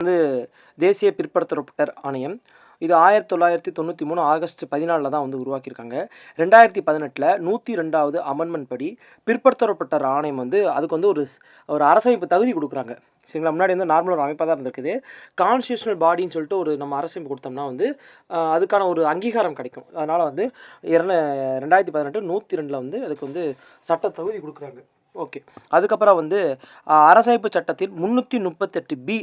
வந்து தேசிய பிற்படுத்தப்பட்டர் ஆணையம் இது ஆயிரத்தி தொள்ளாயிரத்தி தொண்ணூற்றி மூணு ஆகஸ்ட் பதினாலில் தான் வந்து உருவாக்கியிருக்காங்க. ரெண்டாயிரத்தி பதினெட்டில் நூற்றி ரெண்டாவது அமெண்ட்மெண்ட் படி பிற்படுத்தப்பட்டர் ஆணையம் வந்து அதுக்கு வந்து ஒரு ஒரு அரசமைப்பு தகுதி கொடுக்குறாங்க. சரிங்களா? முன்னாடி வந்து நார்மல் ஒரு அமைப்பாக தான் இருந்திருக்குது. கான்ஸ்டியூஷனல் பாடின்னு சொல்லிட்டு ஒரு நம்ம அரசமைப்பு கொடுத்தோம்னா வந்து அதுக்கான ஒரு அங்கீகாரம் கிடைக்கும். அதனால் வந்து இரண்டு ரெண்டாயிரத்தி பதினெட்டு நூற்றி ரெண்டில் வந்து அதுக்கு வந்து சட்ட தகுதி கொடுக்குறாங்க. ஓகே. அதுக்கப்புறம் வந்து அரசமைப்பு சட்டத்தில் முந்நூற்றி முப்பத்தெட்டு பி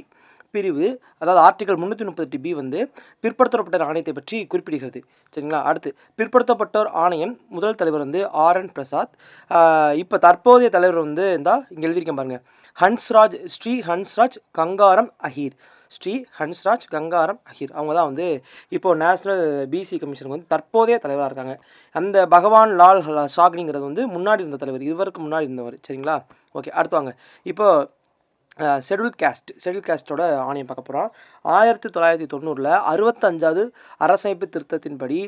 பிரிவு அதாவது ஆர்டிகல் முந்நூற்றி முப்பத்தெட்டு பி வந்து பிற்படுத்தப்பட்டோர் ஆணையத்தை பற்றி குறிப்பிடுகிறது. சரிங்களா? அடுத்து பிற்படுத்தப்பட்டோர் ஆணையம் முதல் தலைவர் வந்து ஆர் என் பிரசாத். இப்போ தற்போதைய தலைவர் வந்து இந்தா இங்கே எழுதியிருக்கேன் பாருங்கள் ஹன்ஸ்ராஜ் ஸ்ரீ ஹன்ஸ்ராஜ் கங்காரம் அஹீர். ஸ்ரீ ஹன்ஸ்ராஜ் கங்காரம் அஹிர். அவங்க தான் வந்து இப்போது நேஷ்னல் பிசி கமிஷனுக்கு வந்து தற்போதைய தலைவராக இருக்காங்க. அந்த பகவான் லால் ஷாக்னிங்கிறது வந்து முன்னாடி இருந்த தலைவர் இதுவரைக்கும் முன்னாடி இருந்தவர். சரிங்களா? ஓகே அடுத்து வாங்க. இப்போது ஷெடியூல் கேஸ்ட் ஷெடியூல் கேஸ்ட்டோட ஆணையம் பார்க்க போகிறோம் ஆயிரத்தி தொள்ளாயிரத்தி தொண்ணூறில் அறுபத்தஞ்சாவது அரசமைப்பு திருத்தத்தின்படி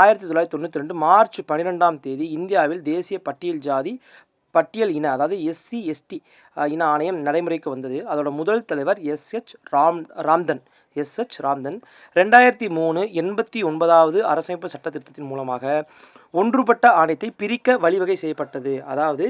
ஆயிரத்தி தொள்ளாயிரத்தி தொண்ணூற்றி ரெண்டு மார்ச் பன்னிரெண்டாம் தேதி இந்தியாவில் தேசிய பட்டியல் ஜாதி பட்டியல் இன அதாவது எஸ்சி எஸ்டி இன ஆணையம் நடைமுறைக்கு வந்தது. அதோட முதல் தலைவர் எஸ்ஹெச் ராம் ராம்தன். எஸ்ஹெச் ராம்தன். ரெண்டாயிரத்தி மூணு எண்பத்தி ஒன்பதாவது அரசமைப்பு சட்ட திருத்தத்தின் மூலமாக ஒன்றுபட்ட ஆணையத்தை பிரிக்க வழிவகை செய்யப்பட்டது. அதாவது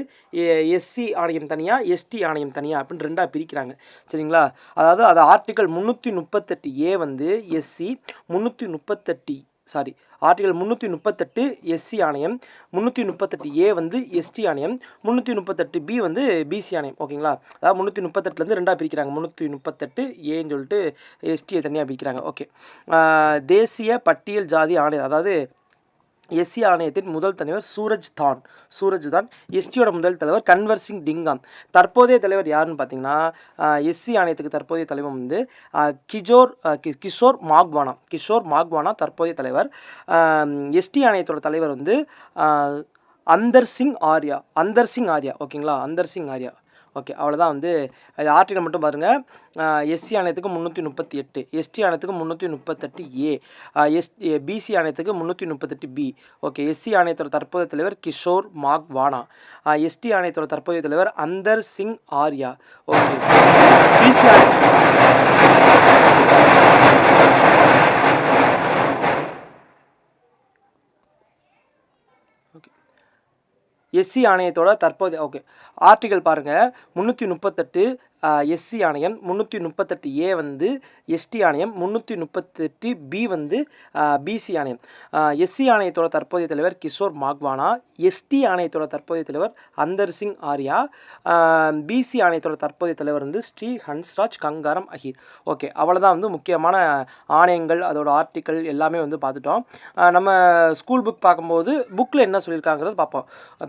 எஸ்சி ஆணையம் தனியாக எஸ்டி ஆணையம் தனியாக அப்படின்னு ரெண்டாக பிரிக்கிறாங்க. சரிங்களா? அதாவது அது ஆர்டிக்கல் முந்நூற்றி முப்பத்தெட்டு ஏ வந்து எஸ்சி முந்நூற்றி முப்பத்தெட்டு சாரி ஆர்டிகல் முந்நூற்றி முப்பத்தெட்டு எஸ்சி ஆணையம் முந்நூற்றி முப்பத்தெட்டு ஏ வந்து எஸ்டி ஆணையம் முந்நூற்றி முப்பத்தெட்டு பி வந்து பிசி ஆணையம். ஓகேங்களா அதாவது முந்நூற்றி முப்பத்தெட்டுலேருந்து ரெண்டாக பிரிக்கிறாங்க. முந்நூற்றி முப்பத்தெட்டு ஏன்னு சொல்லிட்டு எஸ்டியை தனியாக பிரிக்கிறாங்க. ஓகே தேசிய பட்டியல் ஜாதி ஆணையம் அதாவது எஸ்சி ஆணையத்தின் முதல் தலைவர் சூரஜ் தான். சூரஜ் தான் எஸ்டியோட முதல் தலைவர் கன்வர் சிங் டிங்காம். தற்போதைய தலைவர் யாருன்னு பார்த்தீங்கன்னா எஸ்சி ஆணையத்துக்கு தற்போதைய தலைவர் வந்து கிஜோர் கி- கிஷோர் மாக்வானா. கிஷோர் மாக்வானா தற்போதைய தலைவர். எஸ்டி ஆணையத்தோட தலைவர் வந்து அந்தர் சிங் ஆர்யா. அந்தர் சிங் ஆர்யா ஓகேங்களா? அந்தர் சிங் ஆர்யா. ஓகே அவ்வளோதான் வந்து அது ஆர்டிகல் மட்டும் பாருங்கள் எஸ்சி ஆணையத்துக்கு முந்நூற்றி முப்பத்தி எட்டு எஸ்டி ஆணையத்துக்கு முந்நூற்றி முப்பத்தெட்டு ஏ எஸ் பிசி ஆணையத்துக்கு முந்நூற்றி முப்பத்தெட்டு பி ஓகே எஸ்சி ஆணையத்தோட தற்போதைய தலைவர் கிஷோர் மாக் வானா எஸ்டி ஆணையத்தோட தற்போதைய தலைவர் Antar Singh Arya. Okay BC SC ஆணையத்தோட தற்போதைய ஓகே ஆர்டிகல் பாருங்கள் முந்நூற்றி முப்பத்தெட்டு எஸ்சி ஆணையம் முந்நூற்றி முப்பத்தெட்டு ஏ வந்து எஸ்டி ஆணையம் முந்நூற்றி முப்பத்தெட்டு பி வந்து பிசி ஆணையம். எஸ்சி ஆணையத்தோட தற்போதைய தலைவர் கிஷோர் மாக்வானா எஸ்டி ஆணையத்தோட தற்போதைய தலைவர் அந்தர் சிங் ஆர்யா பிசி ஆணையத்தோட தற்போதைய தலைவர் வந்து ஸ்ரீ ஹன்ஸ்ராஜ் கங்காரம் அஹீர். ஓகே அவ்வளோதான் வந்து முக்கியமான ஆணையங்கள் அதோட ஆர்டிக்கல் எல்லாமே வந்து பார்த்துட்டோம். நம்ம ஸ்கூல் புக் பார்க்கும்போது புக்கில் என்ன சொல்லியிருக்காங்கிறது பார்ப்போம்.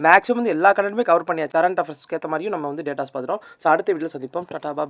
மேக்ஸிமம் வந்து எல்லா கண்டென்ட்டுமே கவர் பண்ணியாச்சு. கரண்ட் அஃபேர்ஸ்க்கு ஏற்ற மாதிரியும் நம்ம வந்து டேட்டாஸ் பார்த்துட்டோம். ஸோ அடுத்த வீட்டில் சந்திப்போம். டாடா பா